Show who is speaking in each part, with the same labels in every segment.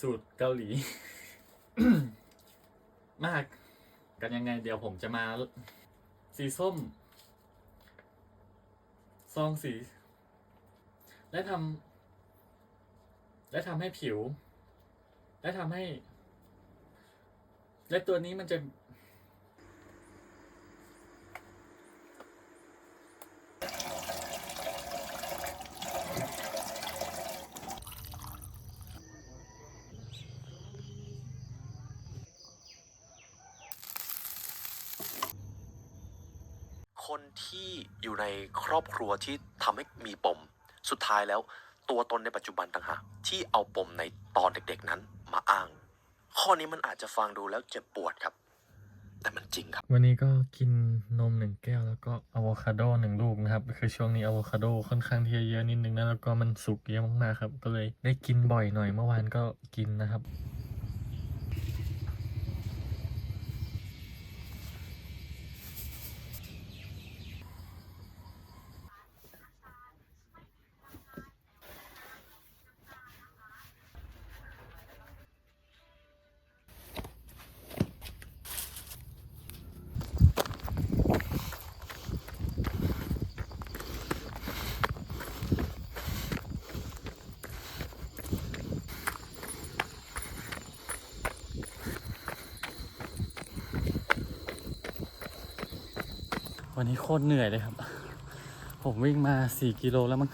Speaker 1: สูตรเกาหลี มากกันยังไง เดี๋ยวผมจะมา สีส้ม ซองสี และทำและทำให้ผิว และทำให้ และตัวนี้มันจะ
Speaker 2: คนที่อยู่ในครอบครัวที่ทำให้มีปม สุดท้ายแล้ว ตัวตนในปัจจุบันต่างหากที่เอาปมในตอนเด็กๆนั้นมาอ้าง ข้อนี้มันอาจจะฟังดูแล้วเจ็บปวดครับ แต่มันจริงครับ
Speaker 1: วันนี้ก็กินนมหนึ่งแก้วแล้วก็อะโวคาโดหนึ่งลูกนะครับ คือช่วงนี้อะโวคาโดค่อนข้างที่จะเยอะนิดนึงนะแล้วก็มันสุกเยอะมากๆครับ ก็เลยได้กินบ่อยหน่อยเมื่อวานก็กินนะครับ วันนี้โคตรเหนื่อยเลยครับ ผมวิ่งมาสี่กิโลแล้วมั้ง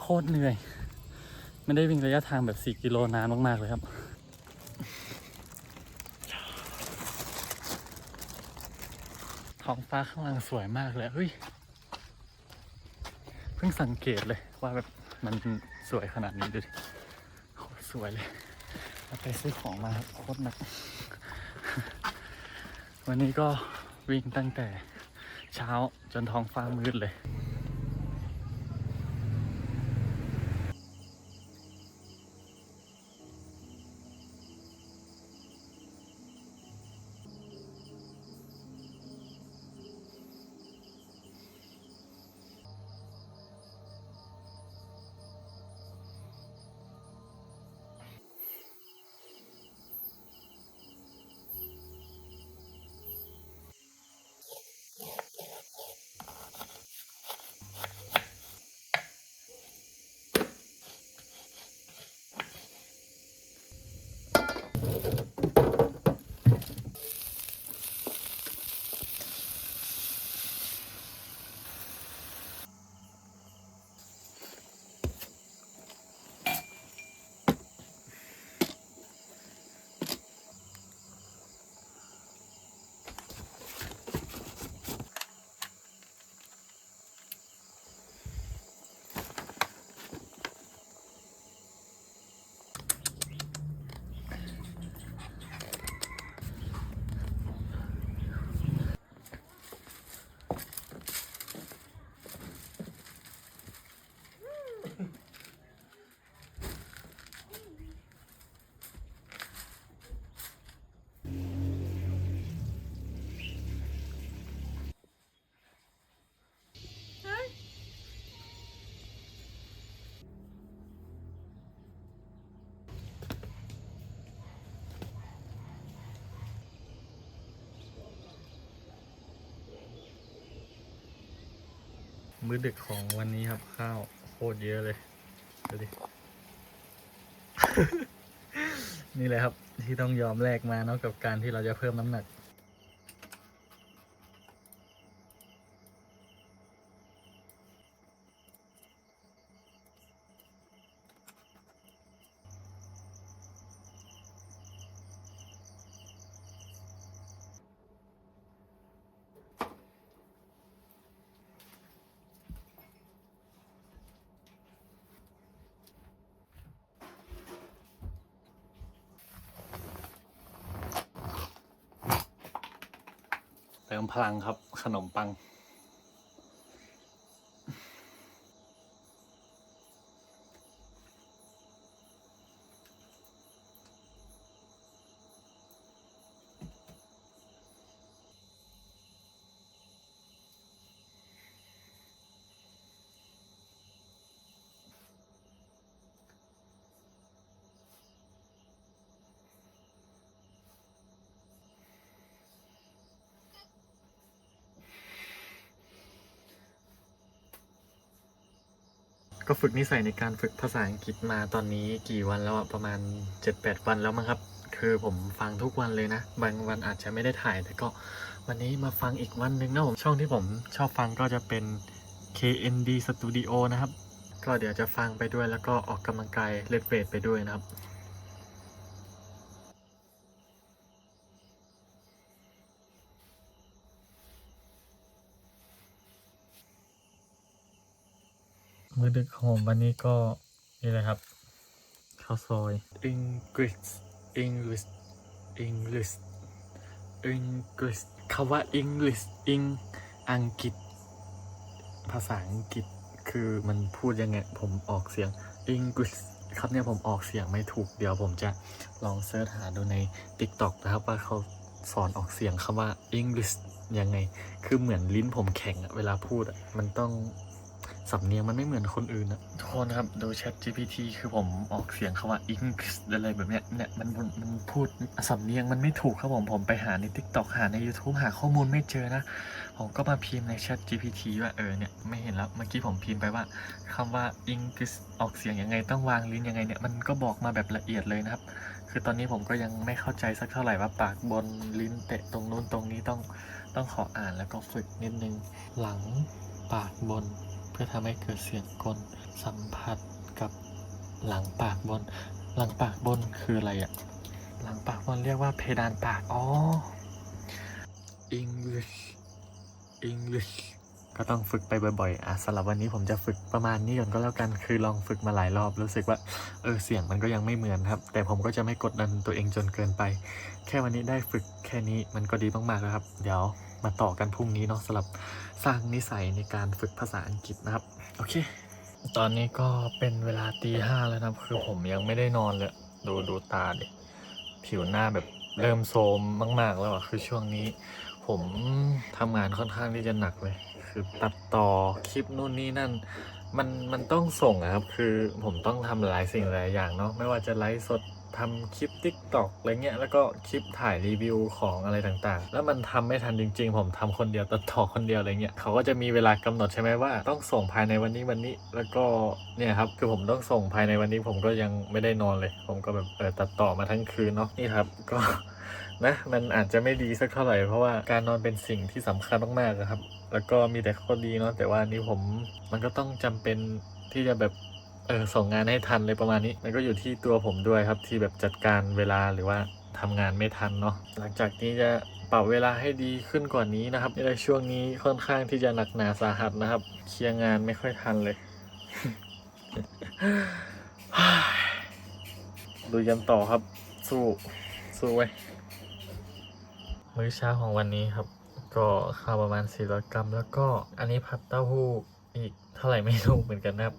Speaker 1: โคตรเหนื่อย ไม่ได้วิ่งระยะทางแบบสี่กิโลนานมากๆเลยครับท้องฟ้าข้างล่างสวยมากเลยเฮ้ยเพิ่งสังเกตเลยว่าแบบมันสวยขนาดนี้ดูดิโคตรสวยเลยเราไปซื้อของมาครับโคตรหนัก วันนี้ก็ วิ่งตั้งแต่เช้าจนท้องฟ้ามืดเลย มื้อดึกของวันนี้ครับ ข้าวโคตรเยอะเลยดูดิ นี่แหละครับที่ต้องยอมแลกมาเนาะกับการที่เราจะเพิ่มน้ำหนัก ติมพลังครับขนมปัง ก็ฝึกนิสัยในการฝึกภาษาอังกฤษมาตอนนี้กี่วันแล้วอะประมาณ 7-8 วันแล้วมั้งครับ คือผมฟังทุกวันเลยนะ บางวันอาจจะไม่ได้ถ่าย แต่ก็วันนี้มาฟังอีกวันหนึ่งนะผมช่องที่ผมชอบฟังก็จะเป็น KND Studio นะครับ ก็เดี๋ยวจะฟังไปด้วยแล้วก็ออกกำลังกายเล่นเวทไปด้วยนะครับ มื้อดึกของผมวันนี้ก็นี่เลยครับ ข้าวซอย English English English English คำว่า English อิงอังกฤษ ภาษาอังกฤษคือมันพูดยังไง ผมออกเสียง English ครับเนี่ยผมออกเสียงไม่ถูกเดี๋ยวผมจะลองเสิร์ชหาดูใน TikTok นะครับว่าเขาสอนออกเสียงคำว่า English ยังไง คือเหมือนลิ้นผมแข็งอะเวลาพูดอะมันต้อง สำเนียงมันไม่เหมือนคนอื่นนะทุกคนครับดู Chat GPT คือผมออกเสียงคาว่า English อะไรแบบเนี้ยเนี่ยมันมันพูดสำเนียงมันไม่ถูกครับผมผมไปหาใน TikTok หาใน YouTube หาข้อมูลไม่เจอนะ ผมก็มาพิมพ์ใน Chat GPT ว่าเออเนี่ยไม่เห็นแล้วเมื่อกี้ผมพิมพ์ไปว่าคำว่า English ออกเสียงยังไงต้องวางลิ้นยังไงเนี่ยมันก็บอกมาแบบละเอียดเลยนะครับ คือตอนนี้ผมก็ยังไม่เข้าใจสักเท่าไหร่ว่าปากบนลิ้นเตะตรงนู้นตรงนี้ต้องต้องขออ่านแล้วก็ฝึกนิดนึงหลังปากบน พื่อทำให้เกิดเสียงกลสัมผัสกับหลังปากบน หลังปากบนคืออะไรอะหลังปากบนเรียกว่าเพดานปาก อ๋อ English English ก็ต้องฝึกไปบ่อยๆอะสำหรับวันนี้ผมจะฝึกประมาณนี้ก่อนก็แล้วกัน คือลองฝึกมาหลายรอบรู้สึกว่า เออเสียงมันก็ยังไม่เหมือนครับ แต่ผมก็จะไม่กดดันตัวเองจนเกินไป แค่วันนี้ได้ฝึกแค่นี้มันก็ดีมากๆแล้วครับ เดี๋ยวมาต่อกันพรุ่งนี้เนาะสำหรับสร้างนิสัยในการฝึกภาษาอังกฤษนะครับ โอเค ตอนนี้ก็เป็นเวลาตีห้าแล้วนะครับ คือผมยังไม่ได้นอนเลยดูดูตาดิผิวหน้าแบบเริ่มโทรมมาก ๆ แล้วอะคือช่วงนี้ ผมทำงานค่อนข้างที่จะหนักเลย คือตัดต่อคลิปนู่นนี่นั่น มันมันต้องส่งครับ คือผมต้องทำหลายสิ่งหลายอย่างเนาะไม่ว่าจะไลฟ์สดทำคลิป t ิ k t o k อะไรเงี้ยแล้วก็คลิปถ่ายรีวิวของอะไรต่างๆ แล้วมันทำไม่ทันจริง ๆ ผมทำคนเดียวตัดต่อคนเดียวอะไรเงี้ยเขาก็จะมีเวลากำหนดใช่ไหมว่า ต้องส่งภายในวันนี้วันนี้ แล้วก็เนี่ยครับคือผมต้องส่งภายในวันนี้ผมก็ยังไม่ได้นอนเลย ผมก็แบบเออตัดต่อมาทั้งคืนเนาะนี่ครับก็ นะมันอาจจะไม่ดีสักเท่าไหร่เพราะว่าการนอนเป็นสิ่งที่สำคัญมากๆนะครับ แล้วก็มีแต่ข้อดีเนาะแต่ว่าอันนี้ผมมันก็ต้องจำเป็นที่จะแบบเออส่งงานให้ทันเลยประมาณนี้ มันก็อยู่ที่ตัวผมด้วยครับที่แบบจัดการเวลาหรือว่าทำงานไม่ทันเนาะหลังจากนี้จะปรับเวลาให้ดีขึ้นกว่านี้นะครับในช่วงนี้ค่อนข้างที่จะหนักหนาสาหัสนะครับ เคลียร์งานไม่ค่อยทันเลยดูยันต่อครับ สู้ สู้ไว้ มื้อเช้าของวันนี้ครับ ก็ข้าวประมาณ 400 กรัม แล้วก็อันนี้ผัดเต้าหู้อีกเท่าไหร่ไม่รู้เหมือนกันนะครับ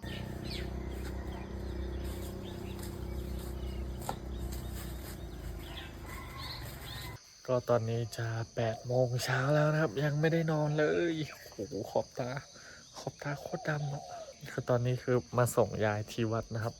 Speaker 1: ก็ตอนนี้จะ8โมงเช้าแล้วนะครับ ยังไม่ได้นอนเลยโอ้โหขอบตา ขอบตาโคตรดำอะคือตอนนี้คือมาส่งยายที่วัดนะครับ